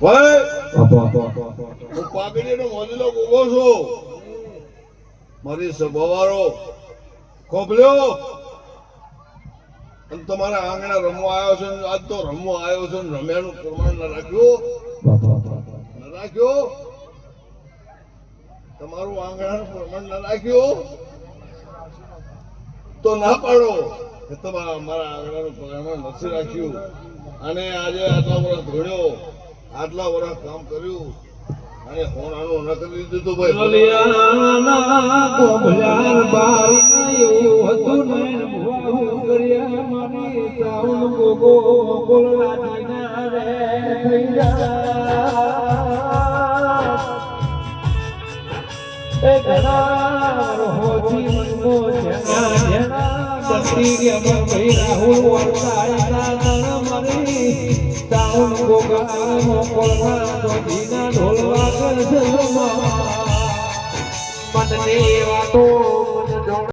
ભાઈ આપો આપો આપો હું પાઘડીનો મોદીલો ઊભો છું. મારી સભાવાળો. ખોભલ્યો. અને તમારા આંગણા રમવા આવ્યો છે આજ તો રમવા આવ્યો છે ને રમ્યાનું પ્રમાણ ન રાખ્યું. ન રાખ્યો. તમારું આંગણાનું પ્રમાણ ન રાખ્યું. તો ના પાડો. કે તમારા મારા આંગણાનું પ્રમાણ નથી રાખ્યું. અને આજે આટલા વર્ષ ભણ્યો આટલા વર્ષ કામ કર્યું, અને હોનાનું કરી દીધું ભાઈ કલિયાના સતીર્યમાં ભઈ રાહુલ વર્તાયના નર મરી ચાઉન ગોગા કોલરા દોધીના ઢોલ વાગે છે મનની વાતો